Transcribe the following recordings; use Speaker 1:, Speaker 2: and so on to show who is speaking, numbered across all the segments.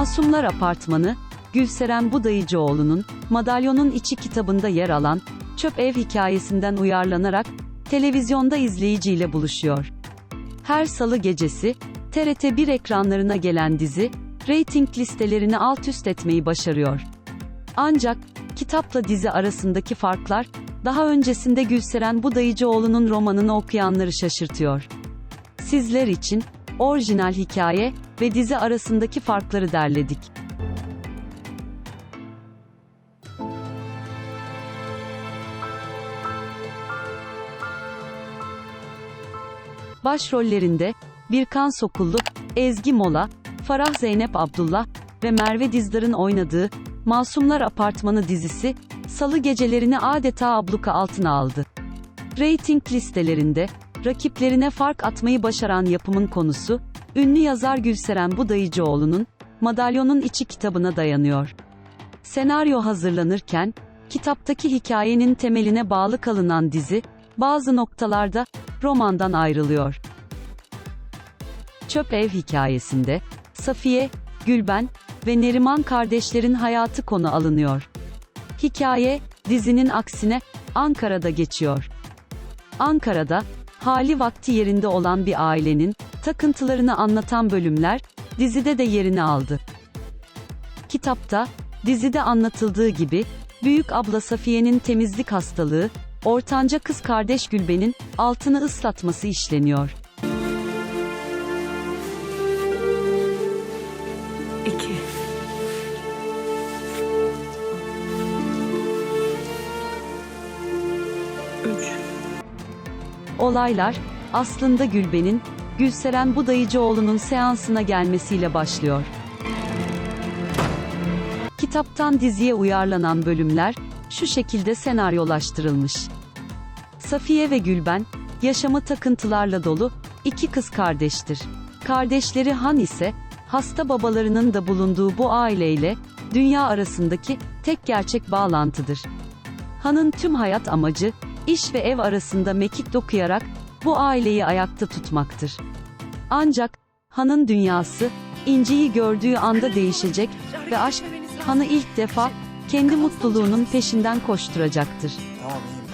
Speaker 1: Masumlar Apartmanı, Gülseren Budayıcıoğlu'nun Madalyonun İçi kitabında yer alan Çöp Ev hikayesinden uyarlanarak televizyonda izleyiciyle buluşuyor. Her salı gecesi TRT 1 ekranlarına gelen dizi reyting listelerini alt üst etmeyi başarıyor. Ancak kitapla dizi arasındaki farklar daha öncesinde Gülseren Budayıcıoğlu'nun romanını okuyanları şaşırtıyor. Sizler için orijinal hikaye ve dizi arasındaki farkları derledik. Başrollerinde Birkan Sokullu, Ezgi Mola, Farah Zeynep Abdullah ve Merve Dizdar'ın oynadığı Masumlar Apartmanı dizisi salı gecelerini adeta abluka altına aldı. Rating listelerinde rakiplerine fark atmayı başaran yapımın konusu ünlü yazar Gülseren Budayıcıoğlu'nun Madalyonun İçi kitabına dayanıyor. Senaryo hazırlanırken kitaptaki hikayenin temeline bağlı kalınan dizi bazı noktalarda romandan ayrılıyor. Çöp Ev hikayesinde Safiye, Gülben ve Neriman kardeşlerin hayatı konu alınıyor. Hikaye, dizinin aksine Ankara'da geçiyor. Ankara'da, hali vakti yerinde olan bir ailenin takıntılarını anlatan bölümler dizide de yerini aldı. Kitapta, dizide anlatıldığı gibi, büyük abla Safiye'nin temizlik hastalığı, ortanca kız kardeş Gülben'in altını ıslatması işleniyor.
Speaker 2: 2 3
Speaker 1: Olaylar, aslında Gülben'in, Gülseren Budayıcıoğlu'nun seansına gelmesiyle başlıyor. Kitaptan diziye uyarlanan bölümler, şu şekilde senaryolaştırılmış. Safiye ve Gülben, yaşamı takıntılarla dolu, iki kız kardeştir. Kardeşleri Han ise, hasta babalarının da bulunduğu bu aileyle, dünya arasındaki tek gerçek bağlantıdır. Han'ın tüm hayat amacı, iş ve ev arasında mekik dokuyarak, bu aileyi ayakta tutmaktır. Ancak, Han'ın dünyası, İnci'yi gördüğü anda değişecek ve aşk, Han'ı ilk defa, kendi mutluluğunun peşinden koşturacaktır.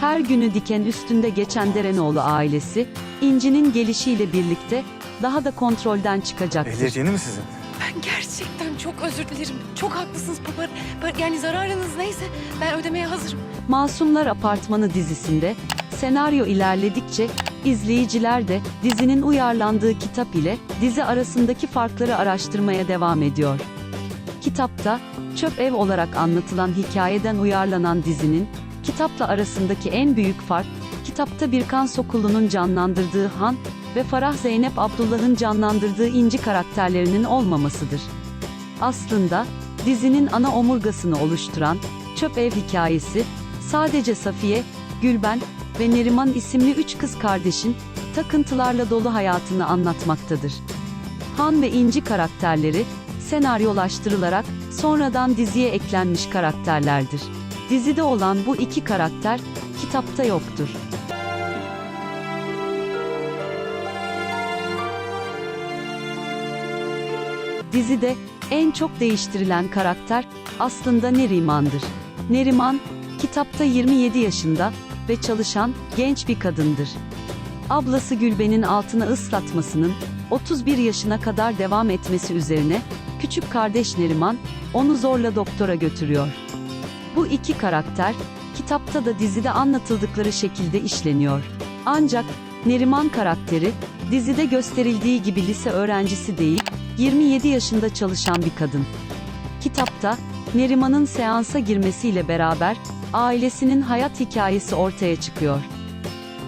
Speaker 1: Her günü diken üstünde geçen Derenoğlu ailesi, İnci'nin gelişiyle birlikte, daha da kontrolden çıkacaktır.
Speaker 3: Yeni mi sizin?
Speaker 2: Ben gerçekten çok özür dilerim. Çok haklısınız baba. Yani zararınız neyse ben ödemeye hazırım.
Speaker 1: Masumlar Apartmanı dizisinde, senaryo ilerledikçe, izleyiciler de, dizinin uyarlandığı kitap ile, dizi arasındaki farkları araştırmaya devam ediyor. Kitapta, çöp ev olarak anlatılan hikayeden uyarlanan dizinin, kitapla arasındaki en büyük fark, kitapta Birkan Sokullu'nun canlandırdığı Han ve Farah Zeynep Abdullah'ın canlandırdığı İnci karakterlerinin olmamasıdır. Aslında, dizinin ana omurgasını oluşturan, Çöp Ev hikayesi, sadece Safiye, Gülben ve Neriman isimli üç kız kardeşin, takıntılarla dolu hayatını anlatmaktadır. Han ve İnci karakterleri, senaryolaştırılarak, sonradan diziye eklenmiş karakterlerdir. Dizide olan bu iki karakter, kitapta yoktur. Dizide en çok değiştirilen karakter aslında Neriman'dır. Neriman, kitapta 27 yaşında ve çalışan genç bir kadındır. Ablası Gülben'in altına ıslatmasının 31 yaşına kadar devam etmesi üzerine küçük kardeş Neriman onu zorla doktora götürüyor. Bu iki karakter kitapta da dizide anlatıldıkları şekilde işleniyor. Ancak Neriman karakteri dizide gösterildiği gibi lise öğrencisi değil, 27 yaşında çalışan bir kadın. Kitapta, Neriman'ın seansa girmesiyle beraber, ailesinin hayat hikayesi ortaya çıkıyor.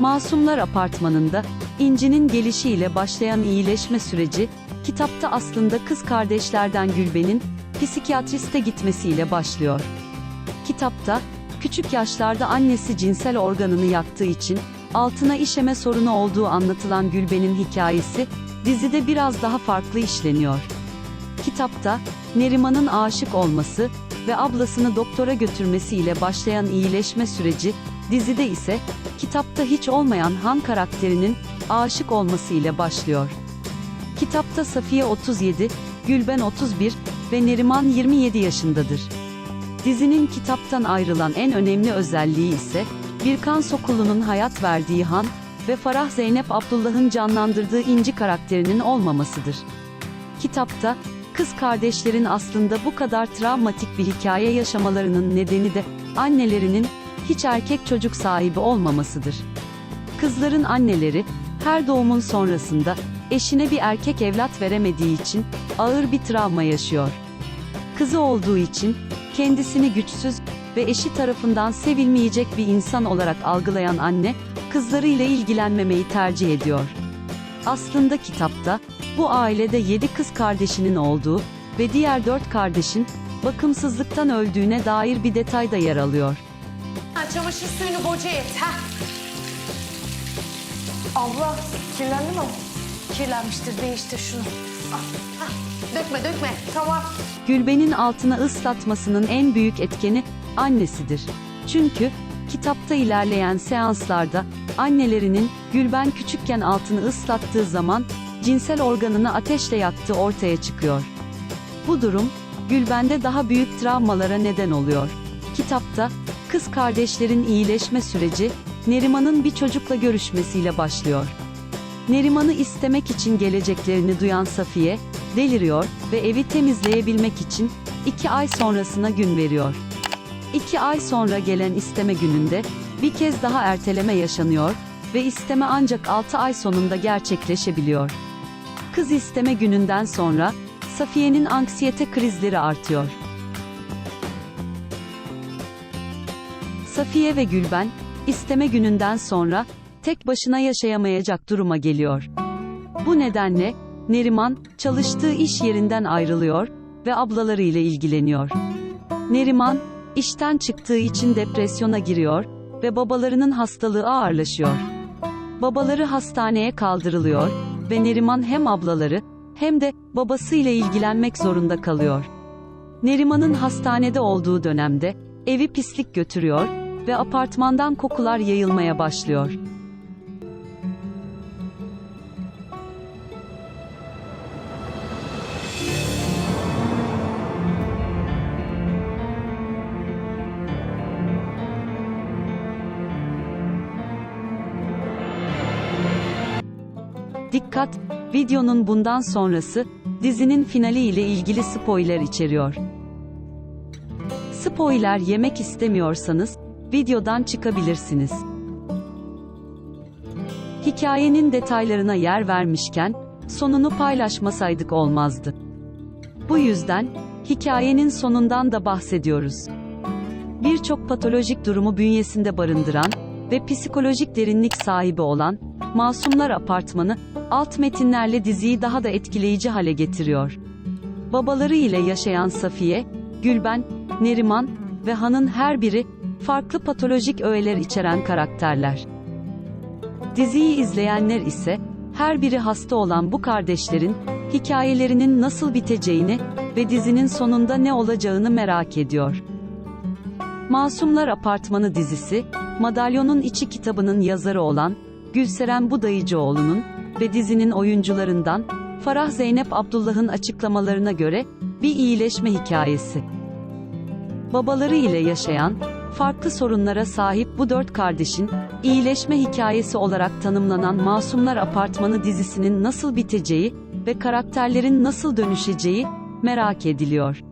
Speaker 1: Masumlar Apartmanı'nda, İnci'nin gelişiyle başlayan iyileşme süreci, kitapta aslında kız kardeşlerden Gülben'in, psikiyatriste gitmesiyle başlıyor. Kitapta, küçük yaşlarda annesi cinsel organını yaktığı için, altına işeme sorunu olduğu anlatılan Gülben'in hikayesi, dizide biraz daha farklı işleniyor. Kitapta, Neriman'ın aşık olması ve ablasını doktora götürmesiyle başlayan iyileşme süreci, dizide ise, kitapta hiç olmayan Han karakterinin aşık olması ile başlıyor. Kitapta Safiye 37, Gülben 31, ve Neriman 27 yaşındadır. Dizinin kitaptan ayrılan en önemli özelliği ise, Birkan Sokullu'nun hayat verdiği Han ve Farah Zeynep Abdullah'ın canlandırdığı İnci karakterinin olmamasıdır. Kitapta, kız kardeşlerin aslında bu kadar travmatik bir hikaye yaşamalarının nedeni de annelerinin hiç erkek çocuk sahibi olmamasıdır. Kızların anneleri her doğumun sonrasında eşine bir erkek evlat veremediği için ağır bir travma yaşıyor. Kızı olduğu için kendisini güçsüz ve eşi tarafından sevilmeyecek bir insan olarak algılayan anne, kızlarıyla ilgilenmemeyi tercih ediyor. Aslında kitapta, bu ailede yedi kız kardeşinin olduğu ve diğer dört kardeşin, bakımsızlıktan öldüğüne dair bir detay da yer alıyor.
Speaker 2: Ha, çamaşır suyunu boca et. Ha.
Speaker 3: Abla kirlendi mi?
Speaker 2: Kirlenmiştir. Değiştir şunu. Al. Ha. Dökme dökme.
Speaker 3: Tamam.
Speaker 1: Gülben'in altına ıslatmasının en büyük etkeni annesidir. Çünkü kitapta ilerleyen seanslarda annelerinin Gülben küçükken altını ıslattığı zaman cinsel organını ateşle yaktığı ortaya çıkıyor. Bu durum Gülben'de daha büyük travmalara neden oluyor. Kitapta kız kardeşlerin iyileşme süreci Neriman'ın bir çocukla görüşmesiyle başlıyor. Neriman'ı istemek için geleceklerini duyan Safiye, deliriyor ve evi temizleyebilmek için iki ay sonrasına gün veriyor. İki ay sonra gelen isteme gününde bir kez daha erteleme yaşanıyor ve isteme ancak 6 ay sonunda gerçekleşebiliyor. Kız isteme gününden sonra Safiye'nin anksiyete krizleri artıyor. Safiye ve Gülben, isteme gününden sonra tek başına yaşayamayacak duruma geliyor. Bu nedenle Neriman çalıştığı iş yerinden ayrılıyor ve ablalarıyla ilgileniyor. Neriman işten çıktığı için depresyona giriyor ve babalarının hastalığı ağırlaşıyor. Babaları hastaneye kaldırılıyor ve Neriman hem ablaları hem de babasıyla ilgilenmek zorunda kalıyor. Neriman'ın hastanede olduğu dönemde evi pislik götürüyor ve apartmandan kokular yayılmaya başlıyor. Dikkat! Videonun bundan sonrası, dizinin finali ile ilgili spoiler içeriyor. Spoiler yemek istemiyorsanız, videodan çıkabilirsiniz. Hikayenin detaylarına yer vermişken, sonunu paylaşmasaydık olmazdı. Bu yüzden, hikayenin sonundan da bahsediyoruz. Birçok patolojik durumu bünyesinde barındıran ve psikolojik derinlik sahibi olan Masumlar Apartmanı, alt metinlerle diziyi daha da etkileyici hale getiriyor. Babaları ile yaşayan Safiye, Gülben, Neriman ve Han'ın her biri farklı patolojik öğeler içeren karakterler. Diziyi izleyenler ise her biri hasta olan bu kardeşlerin hikayelerinin nasıl biteceğini ve dizinin sonunda ne olacağını merak ediyor. Masumlar Apartmanı dizisi, Madalyonun İçi kitabının yazarı olan Gülseren Budayıcıoğlu'nun ve dizinin oyuncularından Farah Zeynep Abdullah'ın açıklamalarına göre bir iyileşme hikayesi. Babaları ile yaşayan, farklı sorunlara sahip bu dört kardeşin iyileşme hikayesi olarak tanımlanan Masumlar Apartmanı dizisinin nasıl biteceği ve karakterlerin nasıl dönüşeceği merak ediliyor.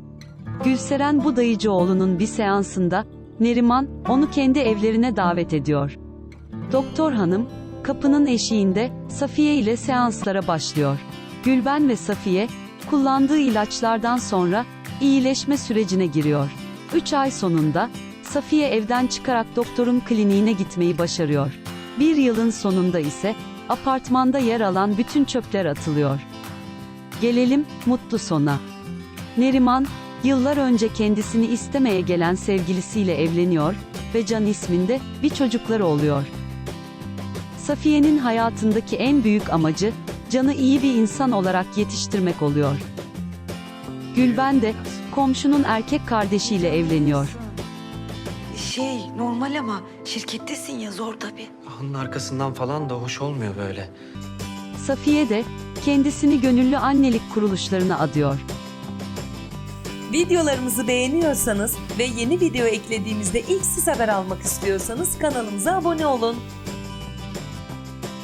Speaker 1: Gülseren Budayıcıoğlu'nun bir seansında Neriman onu kendi evlerine davet ediyor. Doktor hanım kapının eşiğinde Safiye ile seanslara başlıyor. Gülben ve Safiye kullandığı ilaçlardan sonra iyileşme sürecine giriyor. 3 ay sonunda Safiye evden çıkarak doktorun kliniğine gitmeyi başarıyor. Bir yılın sonunda ise apartmanda yer alan bütün çöpler atılıyor. Gelelim mutlu sona. Neriman, yıllar önce kendisini istemeye gelen sevgilisiyle evleniyor ve Can isminde bir çocukları oluyor. Safiye'nin hayatındaki en büyük amacı, Can'ı iyi bir insan olarak yetiştirmek oluyor. Gülben de, komşunun erkek kardeşiyle evleniyor.
Speaker 3: Şey normal ama şirkettesin ya zor tabii.
Speaker 4: Onun arkasından falan da hoş olmuyor böyle.
Speaker 1: Safiye de, kendisini gönüllü annelik kuruluşlarına adıyor.
Speaker 5: Videolarımızı beğeniyorsanız ve yeni video eklediğimizde ilk siz haber almak istiyorsanız kanalımıza abone olun.